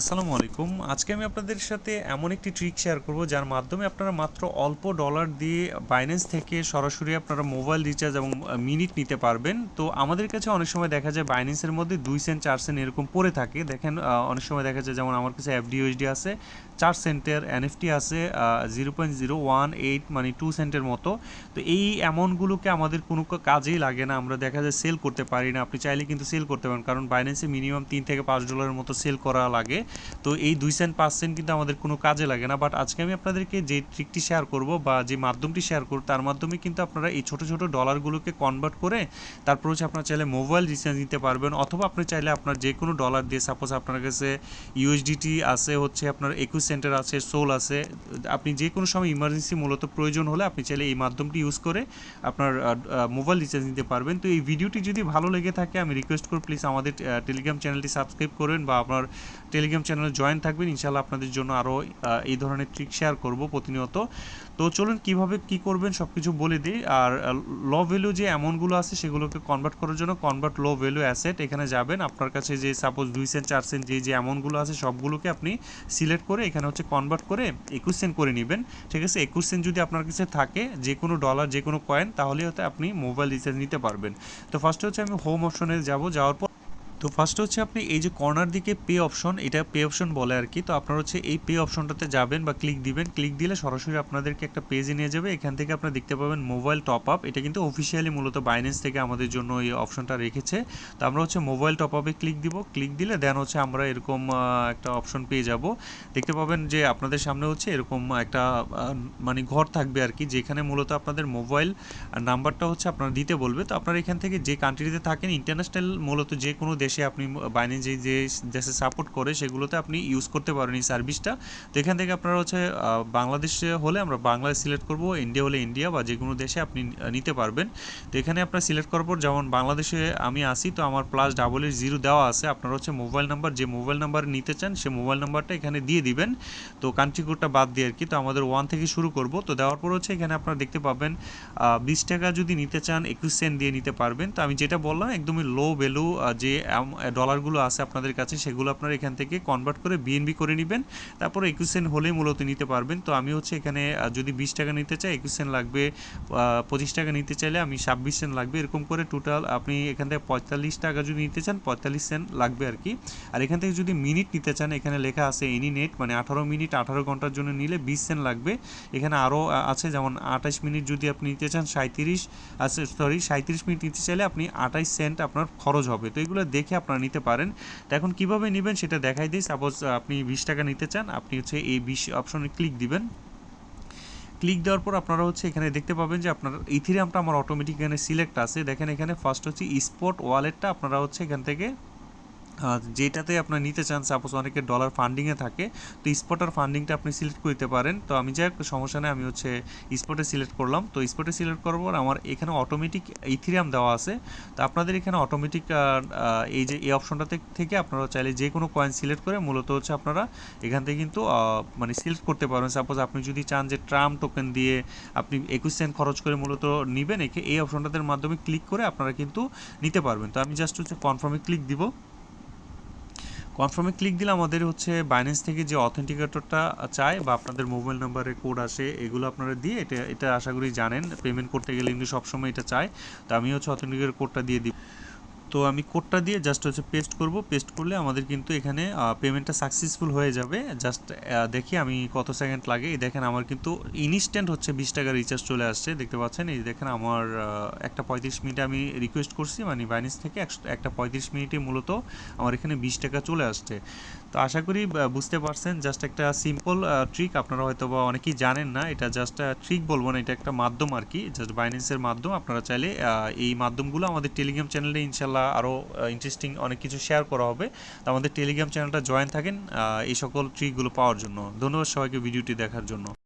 আসসালামু আলাইকুম। আজকে আমি আপনাদের সাথে এমন একটি ট্রিক শেয়ার করব, যার মাধ্যমে আপনারা মাত্র অল্প ডলার দিয়ে বাইন্যান্স থেকে সরাসরি আপনারা মোবাইল রিচার্জ এবং মিনিট নিতে পারবেন। তো আমাদের কাছে অনেক সময় দেখা যায় বাইন্যান্সের মধ্যে দুই সেন্ট চার সেন্ট এরকম পড়ে থাকে। দেখেন অনেক সময় দেখা যায় যেমন আমার কাছে এফডিওএসডি আছে, চার সেন্টের এনএফটি আছে zero point zero one eight মানে টু সেন্টের মতো। তো এই অ্যামাউন্টগুলোকে আমাদের কোনো কাজেই লাগে না। আমরা দেখা যায় সেল করতে পারি না। আপনি চাইলে কিন্তু সেল করতে পারেন, কারণ বাইন্যান্সে মিনিমাম তিন থেকে পাঁচ ডলারের মতো সেল করা লাগে। তো এই দুই সেন্ট পাঁচ সেন্ট কিন্তু আমাদের কোনো কাজে লাগে না। বাট আজকে আমি আপনাদেরকে যে ট্রিকটি শেয়ার করব বা যে মাধ্যমটি শেয়ার করব, তার মাধ্যমে কিন্তু আপনারা এই ছোট ছোট ডলারগুলোকে কনভার্ট করে তারপর হচ্ছে আপনার চাইলে মোবাইল রিচার্জ নিতে পারবেন। অথবা আপনি চাইলে আপনার যে কোনো ডলার দিয়ে সাপোজ আপনার কাছে ইউএসডিটি আছে, হচ্ছে আপনার একুশ সেন্টার আছে সোল আছে, আপনি যে কোনো সময় ইমার্জেন্সি মূলত প্রয়োজন হলে আপনি চাইলে এই মাধ্যমটি ইউজ করে আপনার মোবাইল রিচার্জ নিতে পারবেন। তো এই ভিডিওটি যদি ভালো লেগে থাকে, আমি রিকোয়েস্ট করব প্লিজ আমাদের টেলিগ্রাম চ্যানেলটি সাবস্ক্রাইব করবেন বা আপনার টেলিগ্রাম চ্যানেলে জয়েন থাকবেন। ইনশাল্লাহ আপনাদের জন্য আরও এই ধরনের ট্রিক শেয়ার করব প্রতিনিয়ত। তো চলুন কীভাবে কি করবেন সব কিছু বলে দিই। আর ল ভ্যালু যে অ্যামাউন্টগুলো আছে সেগুলোকে কনভার্ট করার জন্য কনভার্ট লো ভ্যালু অ্যাসেট এখানে যাবেন। আপনার কাছে যে সাপোজ দুই সেন্ট চার সেন্ট যে যে অ্যামাউন্টগুলো আছে সবগুলোকে আপনি সিলেক্ট করে এখানে হচ্ছে কনভার্ট করে একুশ সেন্ট করে নেবেন। ঠিক আছে? একুশ সেন্ট যদি আপনার কাছে থাকে যে কোনো ডলার যে কোনো কয়েন তাহলে হয়তো আপনি মোবাইল রিচার্জ নিতে পারবেন। তো ফার্স্টে হচ্ছে আমি হোম অপশনে যাব। যাওয়ার পর তো ফার্স্ট হচ্ছে আপনি এই যে কর্নার দিকে পে অপশন এটা পে অপশন বলে আর কি তো আপনার হচ্ছে এই পে অপশনটাতে যাবেন বা ক্লিক দিবেন। ক্লিক দিলে সরাসরি আপনাদেরকে একটা পেজে নিয়ে যাবে। এখান থেকে আপনারা দেখতে পাবেন মোবাইল টপ আপ এটা কিন্তু অফিসিয়ালি মূলত বাইন্যান্স থেকে আমাদের জন্য এই অপশনটা রেখেছে। তো আমরা হচ্ছে মোবাইল টপ আপে ক্লিক দিব। ক্লিক দিলে দেন হচ্ছে আমরা এরকম একটা অপশন পেয়ে যাব। দেখতে পাবেন যে আপনাদের সামনে হচ্ছে এরকম একটা মানে ঘর থাকবে আর কি যেখানে মূলত আপনাদের মোবাইল নাম্বারটা হচ্ছে আপনারা দিতে বলবে। তো আপনারা এখান থেকে যে কান্ট্রিতে থাকেন ইন্টারন্যাশনাল মূলত যে কোনো আপনি বাইরে যে দেশে সাপোর্ট করে সেগুলোতে আপনি ইউজ করতে পারেন এই সার্ভিসটা তো এখান থেকে আপনারা হচ্ছে বাংলাদেশে হলে আমরা বাংলাদেশ সিলেক্ট করব ইন্ডিয়া হলে ইন্ডিয়া বা যে কোনো দেশে আপনি নিতে পারবেন। তো এখানে আপনার সিলেক্ট করার পর যেমন বাংলাদেশে আমি আসি তো আমার প্লাস ডাবল এইট জিরো দেওয়া আছে। আপনার হচ্ছে মোবাইল নাম্বার যে মোবাইল নাম্বার নিতে চান, সে মোবাইল নাম্বারটা এখানে দিয়ে দিবেন। তো কান্ট্রি কোডটা বাদ দিয়ে আর কি, তো আমাদের ওয়ান থেকে শুরু করব। তো দেওয়ার পর হচ্ছে এখানে আপনারা দেখতে পাবেন বিশ টাকা যদি নিতে চান, একুশ সেন্ট দিয়ে নিতে পারবেন। তো আমি যেটা বললাম, একদমই লো ভ্যালু যে ডলারগুলো আছে আপনাদের কাছে, সেগুলো আপনারা এখান থেকে কনভার্ট করে বিএনবি করে নেবেন। তারপর একুশ সেন্ট হলেই মূলত নিতে পারবেন। তো আমি হচ্ছে এখানে যদি বিশ টাকা নিতে চাই, একুশ সেন্ট লাগবে পঁচিশ টাকা নিতে চাইলে আমি ছাব্বিশ সেন্ট লাগবে। এরকম করে টোটাল আপনি এখান থেকে পঁয়তাল্লিশ টাকা যদি নিতে চান, পঁয়তাল্লিশ সেন্ট লাগবে আর কি। আর এখান থেকে যদি মিনিট নিতে চান, এখানে লেখা আছে এনি নেট মানে আঠারো মিনিট, আঠারো ঘণ্টার জন্য নিলে বিশ সেন্ট লাগবে। এখানে আরও আছে যেমন আঠাশ মিনিট যদি আপনি নিতে চান সাঁত্রিশ আছে সরি সাঁত্রিশ মিনিট নিতে চাইলে আপনি আঠাশ সেন্ট আপনার খরচ হবে। তো এগুলো দেখে আপনারা নিতে পারেন। তো এখন কীভাবে নেবেন সেটা দেখাই দিই। সাপোজ আপনি বিশ টাকা নিতে চান, আপনি হচ্ছে এই বিশ অপশনে ক্লিক দিবেন। ক্লিক দেওয়ার পর আপনারা হচ্ছে এখানে দেখতে পাবেন যে আপনার ইথিরিয়ামটা আমার অটোমেটিক এখানে সিলেক্ট আছে। দেখেন এখানে ফার্স্ট হচ্ছে স্পট ওয়ালেটটা আপনারা হচ্ছে এখান থেকে যেটাতে আপনার নিতে চান সাপোজ অনেকে ডলার ফান্ডিংয়ে থাকে, তো স্পটার ফান্ডিংটা আপনি সিলেক্ট করতে পারেন। তো আমি যাই সমস্যা নেই, আমি হচ্ছে স্পটে সিলেক্ট করলাম। তো স্পটে সিলেক্ট করার পর আমার এখানে অটোমেটিক ইথিরিয়াম দেওয়া আছে। তো আপনাদের এখানে অটোমেটিক এই যে, এই অপশনটা থেকে আপনারা চাইলে যে কোনো কয়েন সিলেক্ট করে মূলত হচ্ছে আপনারা এখান থেকে কিন্তু মানে সিলেক্ট করতে পারবেন। সাপোজ আপনি যদি চান যে ট্রাম টোকেন দিয়ে আপনি একুশ সেন্ট খরচ করে মূলত নেবেন, একে, এই অপশনটাদের মাধ্যমে ক্লিক করে আপনারা কিন্তু নিতে পারবেন। তো আমি জাস্ট হচ্ছে কনফার্মে ক্লিক দিব। কনফার্মে ক্লিক দিলে আমাদের হচ্ছে বাইন্যান্স থেকে যে অথেন্টিকেটরটা চায় বা আপনাদের মোবাইল নাম্বারে কোড আসে, এগুলো আপনারা দিয়ে এটা এটা আশা করি জানেন। পেমেন্ট করতে গেলে কিন্তু সবসময় এটা চায়। তো আমি হচ্ছে অথেন্টিকেটর কোডটা দিয়ে দিই। তো আমি কোডটা দিয়ে জাস্ট হচ্ছে পেস্ট করব। পেস্ট করলে আমাদের কিন্তু এখানে পেমেন্টটা সাকসেসফুল হয়ে যাবে। জাস্ট দেখি আমি কত সেকেন্ড লাগে। এই দেখেন আমার কিন্তু ইনস্ট্যান্ট হচ্ছে বিশ টাকা রিচার্জ চলে আসছে। দেখতে পাচ্ছেন? এই দেখেন আমার একটা পঁয়ত্রিশ মিনিটে আমি রিকোয়েস্ট করছি। মানে বাইন্যান্স থেকে একটা পঁয়ত্রিশ মিনিটে মূলত আমার এখানে বিশ টাকা চলে আসছে। তো আশা করি বুঝতে পারছেন। জাস্ট একটা সিম্পল ট্রিক আপনারা হয়তো বা অনেকেই জানেন না। এটা জাস্ট ট্রিক বলব না। এটা একটা মাধ্যম আর কি। জাস্ট বাইন্যান্সের মাধ্যম। আপনারা চাইলে এই মাধ্যমগুলো আমাদের টেলিগ্রাম চ্যানেলে ইনশাল্লাহ আরও ইন্টারেস্টিং অনেক কিছু শেয়ার করা হবে। তো আমাদের টেলিগ্রাম চ্যানেলটা জয়েন থাকেন এই সকল ট্রিকগুলো পাওয়ার জন্য। ধন্যবাদ সবাইকে ভিডিওটি দেখার জন্য।